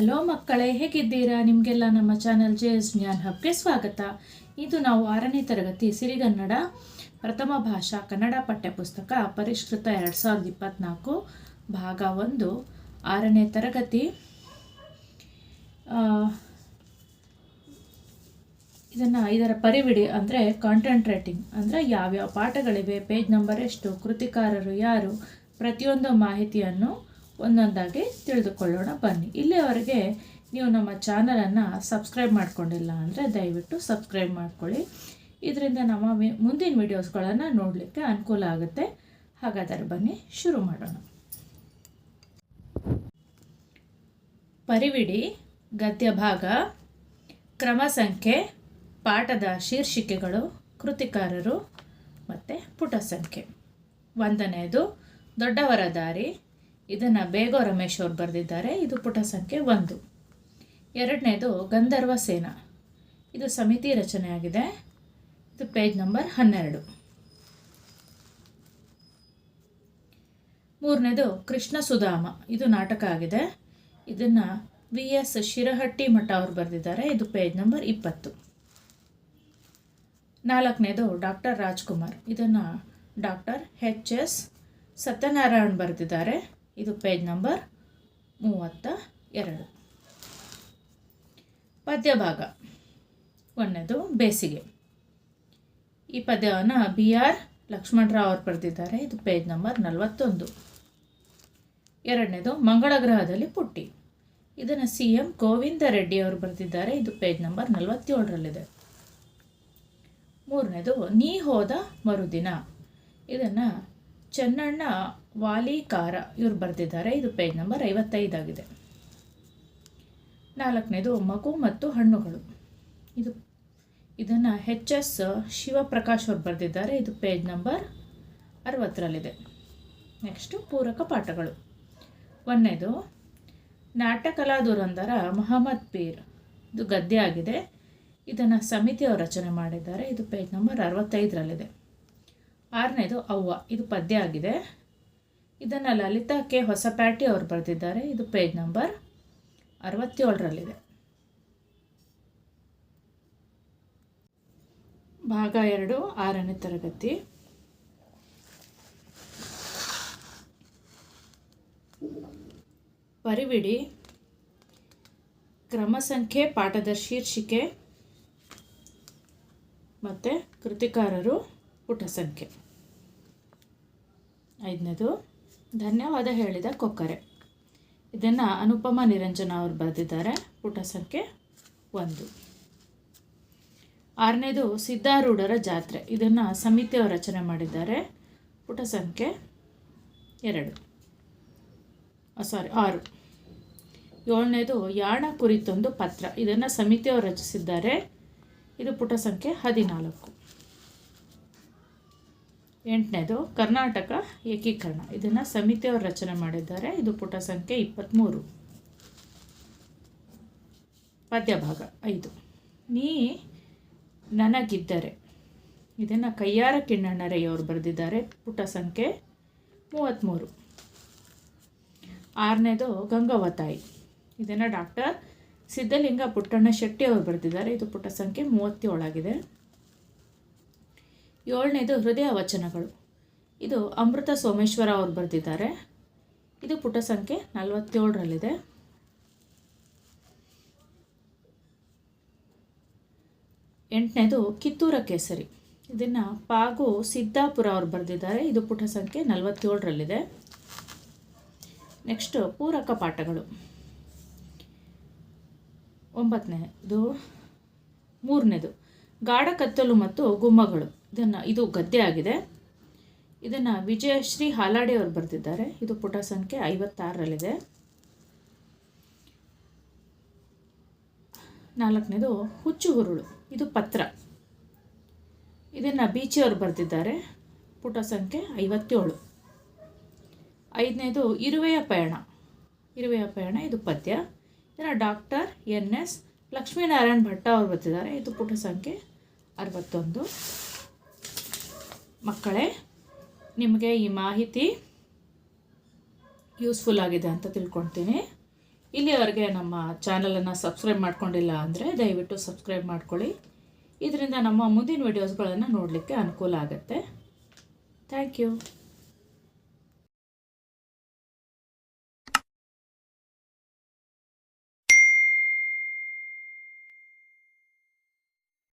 Hello ಮಕ್ಕಳೇ, ಹೇಗಿದ್ದೀರಾ? ನಿಮಗೆಲ್ಲ ನಮ್ಮ ಚಾನಲ್ ಜೆ ಎಸ್ ಜ್ಞಾನ್ ಹಬ್ಗೆ ಸ್ವಾಗತ. ಇದು ನಾವು ಆರನೇ ತರಗತಿ ಸಿರಿಗನ್ನಡ, ಪ್ರಥಮ ಭಾಷಾ ಕನ್ನಡ ಪಠ್ಯಪುಸ್ತಕ ಪರಿಷ್ಕೃತ ಎರಡು ಸಾವಿರದ ಇಪ್ಪತ್ತ್ನಾಲ್ಕು ಭಾಗ ಒಂದು, ಆರನೇ ತರಗತಿ. ಇದನ್ನು ಇದರ ಪರಿವಿಡಿ ಅಂದರೆ ಕಾಂಟೆಂಟ್ ರೈಟಿಂಗ್ ಅಂದರೆ ಯಾವ್ಯಾವ ಪಾಠಗಳಿವೆ ಪೇಜ್ ನಂಬರ್ ಎಷ್ಟು, ಕೃತಿಕಾರರು ಯಾರು, ಪ್ರತಿಯೊಂದು ಮಾಹಿತಿಯನ್ನು ಒಂದೊಂದಾಗಿ ತಿಳಿದುಕೊಳ್ಳೋಣ. ಬನ್ನಿ. ಇಲ್ಲಿಯವರೆಗೆ ನೀವು ನಮ್ಮ ಚಾನಲನ್ನು ಸಬ್ಸ್ಕ್ರೈಬ್ ಮಾಡ್ಕೊಂಡಿಲ್ಲ ಅಂದರೆ ದಯವಿಟ್ಟು ಸಬ್ಸ್ಕ್ರೈಬ್ ಮಾಡ್ಕೊಳ್ಳಿ. ಇದರಿಂದ ನಮ್ಮ ಮುಂದಿನ ವಿಡಿಯೋಸ್ಗಳನ್ನು ನೋಡಲಿಕ್ಕೆ ಅನುಕೂಲ ಆಗುತ್ತೆ. ಹಾಗಾದರೆ ಬನ್ನಿ, ಶುರು ಮಾಡೋಣ. ಪರಿವಿಡಿ ಗದ್ಯ ಭಾಗ ಕ್ರಮ ಸಂಖ್ಯೆ, ಪಾಠದ ಶೀರ್ಷಿಕೆಗಳು, ಕೃತಿಕಾರರು ಮತ್ತು ಪುಟ ಸಂಖ್ಯೆ. ಒಂದನೆಯದು, ದೊಡ್ಡವರ ದಾರಿ ಇದನ್ನು ಬೇಗ ರಮೇಶ್ ಅವರು ಬರೆದಿದ್ದಾರೆ. ಇದು ಪುಟ ಸಂಖ್ಯೆ ಒಂದು. ಎರಡನೇದು ಗಂಧರ್ವ ಸೇನಾ. ಇದು ಸಮಿತಿ ರಚನೆಯಾಗಿದೆ. ಇದು ಪೇಜ್ ನಂಬರ್ ಹನ್ನೆರಡು. ಮೂರನೇದು ಕೃಷ್ಣ ಸುಧಾಮ. ಇದು ನಾಟಕ ಆಗಿದೆ. ಇದನ್ನು ವಿ ಎಸ್ ಶಿರಹಟ್ಟಿ ಮಠ ಅವರು ಬರೆದಿದ್ದಾರೆ. ಇದು ಪೇಜ್ ನಂಬರ್ ಇಪ್ಪತ್ತು. ನಾಲ್ಕನೇದು ಡಾಕ್ಟರ್ ರಾಜ್ಕುಮಾರ್. ಇದನ್ನು ಡಾಕ್ಟರ್ ಎಚ್ ಎಸ್ ಸತ್ಯನಾರಾಯಣ್ ಬರೆದಿದ್ದಾರೆ. ಇದು ಪೇಜ್ ನಂಬರ್ ಮೂವತ್ತ ಎರಡು. ಪದ್ಯಭಾಗ. ಒಂದನೇದು ಬೇಸಿಗೆ. ಈ ಪದ್ಯವನ್ನು ಬಿ ಆರ್ ಲಕ್ಷ್ಮಣರಾವ್ ಅವರು ಬರೆದಿದ್ದಾರೆ. ಇದು ಪೇಜ್ ನಂಬರ್ ನಲವತ್ತೊಂದು. ಎರಡನೇದು ಮಂಗಳ ಗ್ರಹದಲ್ಲಿ ಪುಟ್ಟಿ. ಇದನ್ನು ಸಿ ಎಂ ಗೋವಿಂದ ರೆಡ್ಡಿ ಅವರು ಬರೆದಿದ್ದಾರೆ. ಇದು ಪೇಜ್ ನಂಬರ್ ನಲವತ್ತೇಳರಲ್ಲಿದೆ. ಮೂರನೇದು ನೀ ಹೋದ ಮರುದಿನ. ಇದನ್ನು ಚೆನ್ನಣ್ಣ ವಾಲಿಕಾರ. ಇವರು ಬರೆದಿದ್ದಾರೆ. ಇದು ಪೇಜ್ ನಂಬರ್ ಐವತ್ತೈದಾಗಿದೆ ನಾಲ್ಕನೇದು ಮಗು ಮತ್ತು ಹಣ್ಣುಗಳು. ಇದು, ಇದನ್ನು ಎಚ್ ಎಸ್ ಶಿವಪ್ರಕಾಶ್ ಅವರು ಬರೆದಿದ್ದಾರೆ. ಇದು ಪೇಜ್ ನಂಬರ್ ಅರವತ್ತರಲ್ಲಿದೆ. ನೆಕ್ಸ್ಟು ಪೂರಕ ಪಾಠಗಳು. ಒಂದನೇದು ನಾಟಕಲಾ ದುರಂದರ ಮೊಹಮ್ಮದ್ ಪೀರ್. ಇದು ಗದ್ಯ ಆಗಿದೆ. ಇದನ್ನು ಸಮಿತಿಯವರು ರಚನೆ ಮಾಡಿದ್ದಾರೆ. ಇದು ಪೇಜ್ ನಂಬರ್ ಅರವತ್ತೈದರಲ್ಲಿದೆ. ಆರನೇದು ಅವ್ವ. ಇದು ಪದ್ಯ ಆಗಿದೆ. ಇದನ್ನು ಲಲಿತಾ ಕೆ ಹೊಸಪ್ಯಾಟಿ ಅವರು ಬರೆದಿದ್ದಾರೆ. ಇದು ಪೇಜ್ ನಂಬರ್ ಅರವತ್ತೇಳರಲ್ಲಿದೆ. ಭಾಗ ಎರಡು, ಆರನೇ ತರಗತಿ. ಪರಿವಿಡಿ ಕ್ರಮ ಸಂಖ್ಯೆ ಪಾಠದ ಶೀರ್ಷಿಕೆ ಮತ್ತು ಕೃತಿಕಾರರು ಪುಟ ಸಂಖ್ಯೆ. ಐದನೇದು. ಧನ್ಯವಾದ ಹೇಳಿದ ಕೊಕ್ಕರೆ. ಇದನ್ನು ಅನುಪಮ ನಿರಂಜನ ಅವರು ಬರೆದಿದ್ದಾರೆ. ಪುಟ ಸಂಖ್ಯೆ ಒಂದು. ಆರನೇದು ಸಿದ್ಧಾರೂಢರ ಜಾತ್ರೆ. ಇದನ್ನು ಸಮಿತಿಯವರು ರಚನೆ ಮಾಡಿದ್ದಾರೆ. ಪುಟ ಸಂಖ್ಯೆ ಎರಡು. ಸಾರಿ ಆರು. ಏಳನೇದು ಯಾಣ ಕುರಿತೊಂದು ಪತ್ರ. ಇದನ್ನು ಸಮಿತಿಯವರು ರಚಿಸಿದ್ದಾರೆ. ಇದು ಪುಟ ಸಂಖ್ಯೆ ಹದಿನಾಲ್ಕು. ಎಂಟನೇದು ಕರ್ನಾಟಕ ಏಕೀಕರಣ. ಇದನ್ನು ಸಮಿತಿಯವರು ರಚನೆ ಮಾಡಿದ್ದಾರೆ. ಇದು ಪುಟ ಸಂಖ್ಯೆ ಇಪ್ಪತ್ತ್ಮೂರು ಪದ್ಯಭಾಗ ಐದು. ನೀ ನನಗಿದ್ದರೆ, ಇದನ್ನು ಕೈಯಾರ ಕಿಣ್ಣಣ್ಣರಯ್ಯವರು ಬರೆದಿದ್ದಾರೆ. ಪುಟ ಸಂಖ್ಯೆ ಮೂವತ್ತ್ಮೂರು ಆರನೇದು ಗಂಗಾವತಾಯಿ. ಇದನ್ನು ಡಾಕ್ಟರ್ ಸಿದ್ಧಲಿಂಗ ಪುಟ್ಟಣ್ಣ ಶೆಟ್ಟಿ ಅವರು ಬರೆದಿದ್ದಾರೆ. ಇದು ಪುಟ ಸಂಖ್ಯೆ ಮೂವತ್ತೇಳಾಗಿದೆ. ಏಳನೇದು ಹೃದಯ ವಚನಗಳು. ಇದು ಅಮೃತ ಸೋಮೇಶ್ವರ ಅವರು ಬರೆದಿದ್ದಾರೆ. ಇದು ಪುಟ ಸಂಖ್ಯೆ ನಲವತ್ತೇಳರಲ್ಲಿದೆ. ಎಂಟನೇದು ಕಿತ್ತೂರ ಕೇಸರಿ. ಇದನ್ನು ಪಾಗು ಸಿದ್ದಾಪುರ ಅವರು ಬರೆದಿದ್ದಾರೆ. ಇದು ಪುಟ ಸಂಖ್ಯೆ ನಲವತ್ತೇಳರಲ್ಲಿದೆ. ನೆಕ್ಸ್ಟ್ ಪೂರಕ ಪಾಠಗಳು. ಒಂಬತ್ತನೇದು, ಮೂರನೇದು, ಗಾಢ ಕತ್ತಲು ಮತ್ತು ಗುಮ್ಮಗಳು. ಇದನ್ನು, ಇದು ಗದ್ಯ ಆಗಿದೆ ಇದನ್ನು ವಿಜಯಶ್ರೀ ಹಾಲಾಡಿ ಅವರು ಬರೆದಿದ್ದಾರೆ. ಇದು ಪುಟ ಸಂಖ್ಯೆ ಐವತ್ತಾರರಲ್ಲಿದೆ. ನಾಲ್ಕನೇದು ಹುಚ್ಚು ಹುರುಳು ಇದು ಪತ್ರ. ಇದನ್ನು ಬೀಚಿಯವರು ಬರೆದಿದ್ದಾರೆ. ಪುಟ ಸಂಖ್ಯೆ ಐವತ್ತೇಳು. ಐದನೇದು ಇರುವೆಯ ಪಯಣ. ಇರುವೆಯ ಪಯಣ, ಇದು ಪದ್ಯ. ಇದನ್ನು doctor N S Lakshminarayan Bhatta ಅವರು ಬರೆದಿದ್ದಾರೆ. ಇದು ಪುಟ ಸಂಖ್ಯೆ ಅರವತ್ತೊಂದು. ಮಕ್ಕಳೇ, ನಿಮಗೆ ಈ ಮಾಹಿತಿ ಯೂಸ್ಫುಲ್ ಆಗಿದೆ ಅಂತ ತಿಳ್ಕೊಳ್ತೀನಿ. ಇಲ್ಲಿಯವರೆಗೆ ನಮ್ಮ ಚಾನಲನ್ನು ಸಬ್ಸ್ಕ್ರೈಬ್ ಮಾಡ್ಕೊಂಡಿಲ್ಲ ಅಂದರೆ ದಯವಿಟ್ಟು ಸಬ್ಸ್ಕ್ರೈಬ್ ಮಾಡ್ಕೊಳ್ಳಿ. ಇದರಿಂದ ನಮ್ಮ ಮುಂದಿನ ವೀಡಿಯೋಸ್ಗಳನ್ನು ನೋಡಲಿಕ್ಕೆ ಅನುಕೂಲ ಆಗುತ್ತೆ. Thank you